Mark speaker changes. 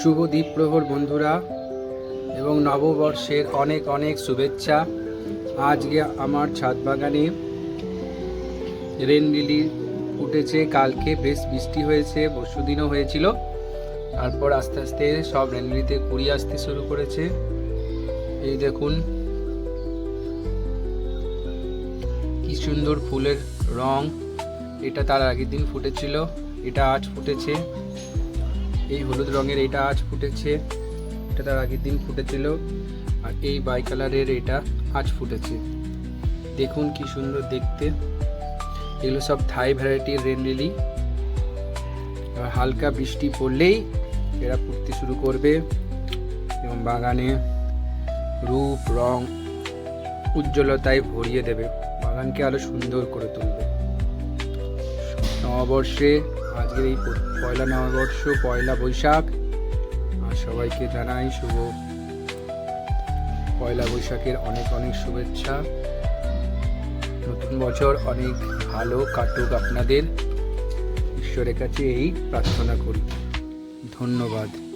Speaker 1: শুভ দ্বীপ প্রহর বন্ধুরা, এবং নববর্ষের অনেক অনেক শুভেচ্ছা। আজকে আমার ছাদ বাগানে রেন লিলি ফুটেছে কালকে বেশ বৃষ্টি হয়েছে, পরশু দিনও হয়েছিল। তারপর আস্তে আস্তে সব রেন লিলিতে কুড়ি আসতে শুরু করেছে। এই দেখুন, কি সুন্দর ফুলের রং। এটা তার আগের দিন ফুটেছিল, এটা আজ ফুটেছে। এই হলুদ রঙের এটা আজ ফুটেছে, এটা তার আগের দিন ফুটেছিল, আর এই বাই কালারের এটা আজ ফুটেছে। দেখুন কি সুন্দর দেখতে। এগুলো সব থাই ভ্যারাইটির রেন লিলি হালকা বৃষ্টি পড়লেই এরা ফুটতে শুরু করবে এবং বাগানে রূপ, রং, উজ্জ্বলতায় ভরিয়ে দেবে। বাগানকে আরও সুন্দর করে তুলবে। নববর্ষে আজকের এই পয়লা নববর্ষ, পয়লা বৈশাখ। আর সবাইকে জানাই শুভ পয়লা বৈশাখের অনেক অনেক শুভেচ্ছা। নতুন বছর অনেক ভালো কাটুক আপনাদের। ঈশ্বরের কাছে এই প্রার্থনা করি। ধন্যবাদ।